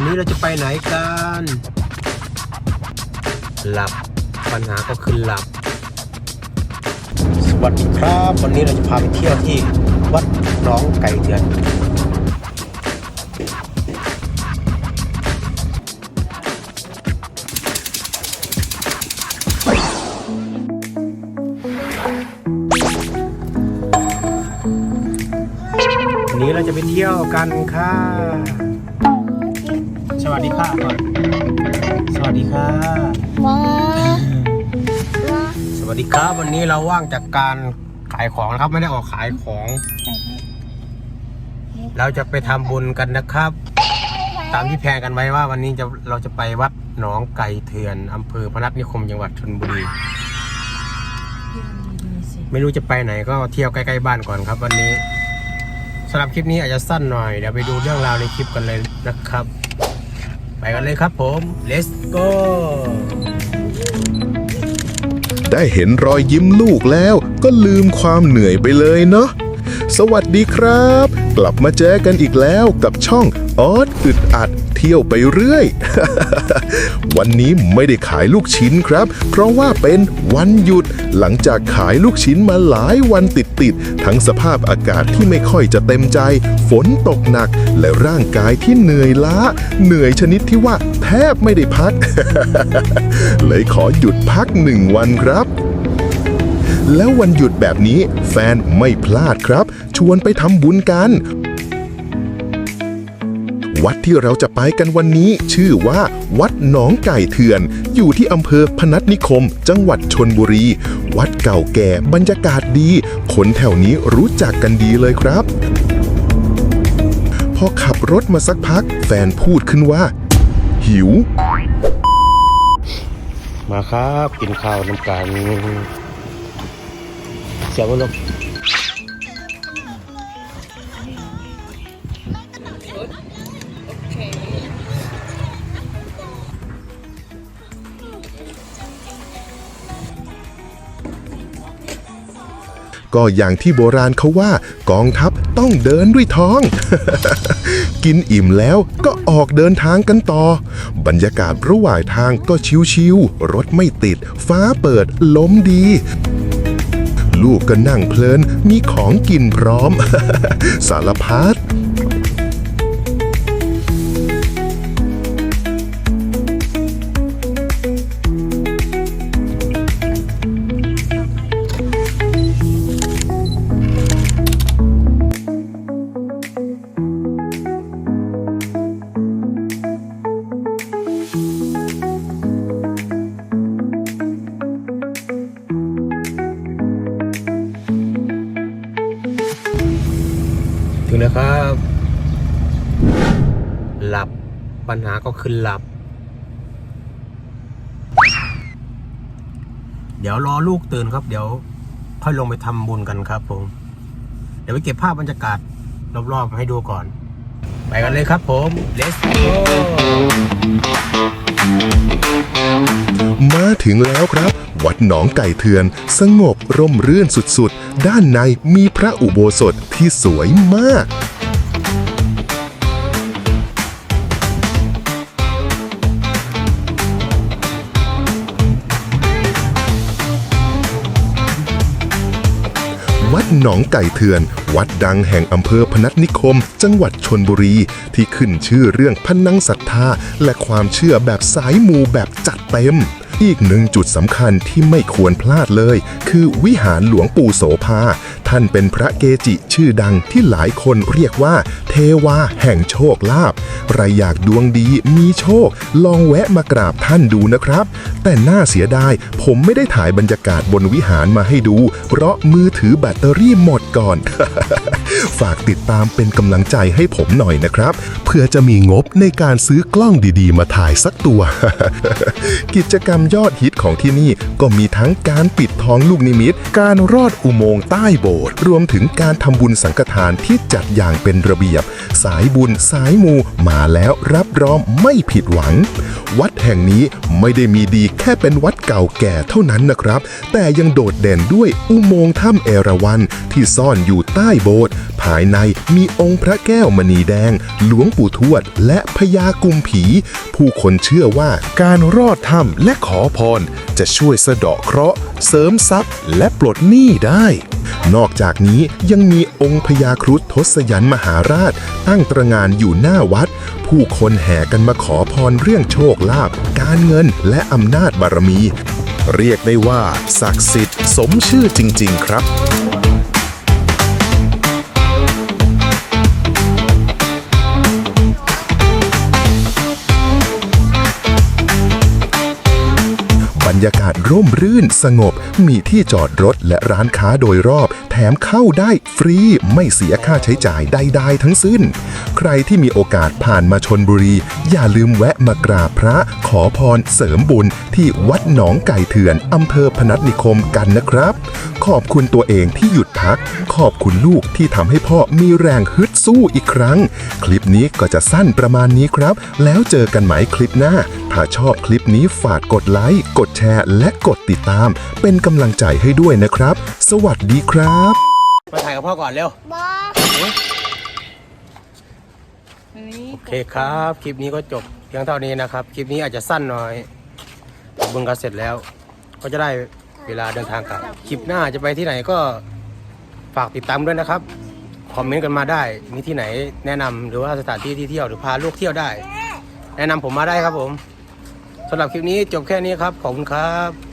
วันนี้เราจะไปไหนกัน หลับ ปัญหาก็คือหลับ สวัสดีครับ วันนี้เราจะพาไปเที่ยวที่วัดน้องไก่เดือนวันนี้เราจะไปเที่ยวกันค่ะ วัสดีค่ะก่อนสวัสดีค่ะว้าว้าสวัสดีครับวันนี้เราว่างจากการขายของนะครับ ไม่ได้ออกขายของ เราจะไปทำบุญกันนะครับ ตามที่แพลนกันไว้ว่าวันนี้จะเราจะไปวัดหนองไก่เถื่อนอำเภอพนัสนิคมจังหวัดชลบุรีไม่รู้จะไปไหนก็เที่ยวใกล้ๆบ้านก่อนครับ วันนี้สำหรับคลิปนี้อาจจะสั้นหน่อยเดี๋ยวไปดูเรื่องราวในคลิปกันเลยนะครับ ไปกันเลยครับผม let's go ได้เห็นรอยยิ้มลูกแล้วก็ลืมความเหนื่อยไปเลยเนาะสวัสดีครับ กลับมาเจอกันอีกแล้วกับช่องออดอึดอัดเที่ยวไปเรื่อย วันนี้ไม่ได้ขายลูกชิ้นครับ เพราะว่าเป็นวันหยุด หลังจากขายลูกชิ้นมาหลายวันติดๆทั้งสภาพอากาศที่ไม่ค่อยจะเต็มใจ ฝนตกหนัก และร่างกายที่เหนื่อยล้า เหนื่อยชนิดที่ว่าแทบไม่ได้พัก เลยขอหยุดพักหนึ่งวันครับ แล้ววันหยุดแบบนี้แฟนไม่พลาดครับ ชวนไปทำบุญกัน วัดที่เราจะไปกันวันนี้ ชื่อว่า วัดหนองไก่เถื่อน อยู่ที่อำเภอพนัสนิคม จังหวัดชนบุรี วัดเก่าแก่บรรยากาศดี คนแถวนี้รู้จักกันดีเลยครับ พอขับรถมาสักพัก แฟนพูดขึ้นว่า หิว มาครับ กินข้าวน้ำกัน สียงมันลงก็อย่างที่โบราณเขาว่ากองทัพต้องเดินด้วยท้อง กินอิ่มแล้วก็ออกเดินทางกันต่อ บรรยากาศระหว่างทางก็ชิวๆรถไม่ติด ฟ้าเปิดลมดี ลูกก็นั่งเพลินมีของกินพร้อม สารพัด ถึงแล้วครับ หลับปัญหาก็คือหลับ เดี๋ยวรอลูกตื่นครับ เดี๋ยว ค่อยลงไปทำบุญกันครับผม เดี๋ยวไปเก็บภาพบรรยากาศรอบๆให้ดูก่อน ไปกันเลยครับผม let's go มาถึงแล้วครับ วัดหนองไก่เถือน สงบร่มรื่นสุดๆ ด้านในมีพระอุโบสถที่สวยมากวัดหนองไก่เถือน วัดดังแห่งอำเภอพนัสนิคม จังหวัดชนบุรี ที่ขึ้นชื่อเรื่องพนังศรัทธา และความเชื่อแบบสายมูแบบจัดเต็ม อีกหนึ่งจุดสำคัญที่ไม่ควรพลาดเลย คือวิหารหลวงปู่โสภา ท่านเป็นพระเกจิชื่อดังที่หลายคนเรียกว่า เทวาแห่งโชคลาภใครอยากดวงดีมีโชค ลองแวะมากราบท่านดูนะครับ แต่น่าเสียดาย ผมไม่ได้ถ่ายบรรยากาศบนวิหารมาให้ดู เพราะมือถือแบตเตอรี่หมดก่อน ฝากติดตามเป็นกำลังใจให้ผมหน่อยนะครับ เพื่อจะมีงบในการซื้อกล้องดีๆ มาถ่ายสักตัว กิจกรรมยอดฮิตของที่นี่ก็มีทั้งการปิดทองลูกนิมิต การรอดอุโมงค์ใต้โบสถ์รวมถึงการทำบุญสังฆทานที่จัดอย่างเป็นระเบียบ สายบุญสายมูมาแล้วรับรองไม่ผิดหวัง วัดแห่งนี้ไม่ได้มีดีแค่เป็นวัดเก่าแก่เท่านั้นนะครับ แต่ยังโดดเด่นด้วยอุโมงค์ถ้ำเอราวัณที่ซ่อนอยู่ใต้โบสถ์ภายในมีองค์พระแก้วมณีแดง หลวงปู่ทวด และพญากุมผี ผู้คนเชื่อว่าการรอดถ้ำและขอพร จะช่วยสะเดาะเคราะห์ เสริมทรัพย์และปลดหนี้ได้ นอกจากนี้ยังมีองค์พญาครุฑทศยันมหาราช ตั้งตระงานอยู่หน้าวัด ผู้คนแห่กันมาขอพรเรื่องโชคลาภการเงินและอำนาจบารมี เรียกได้ว่า ศักดิ์สิทธิ์สมชื่อจริง ๆ ครับ ยากาศร่มรื่นสงบ มีที่จอดรถและร้านค้าโดยรอบ แถมเข้าได้ฟรีไม่เสียค่าใช้จ่ายใด ๆ ทั้งสิ้น ใครที่มีโอกาสผ่านมาชนบุรี อย่าลืมแวะมากราบพระขอพรเสริมบุญที่วัดหนองไก่เถื่อนอำเภอพนัสนิคมกันนะครับ ขอบคุณตัวเองที่หยุดพัก ขอบคุณลูกที่ทำให้พ่อมีแรงฮึดสู้อีกครั้ง คลิปนี้ก็จะสั้นประมาณนี้ครับ แล้วเจอกันไหมคลิปหน้า ถ้าชอบคลิปนี้ฝากกดไลค์ กดแชร์ และกดติดตาม เป็นกำลังใจให้ด้วยนะครับ สวัสดีครับ มาถ่ายกับพ่อก่อนเร็ว บอโอเคครับ คลิปนี้ก็จบเพียงเท่านี้นะครับ คลิปนี้อาจจะสั้นหน่อยเบึงกันเสร็จแล้ว ก็จะได้ เวลาเดินทางกลับคลิปหน้าจะไปที่ไหนก็ฝากติดตามด้วยนะครับคอมเมนต์กันมาได้ มีที่ไหนแนะนำหรือว่าสถานที่ที่เที่ยวหรือพาลูกเที่ยวได้ แนะนำผมมาได้ครับผมสำหรับคลิปนี้จบแค่นี้ครับขอบคุณครับ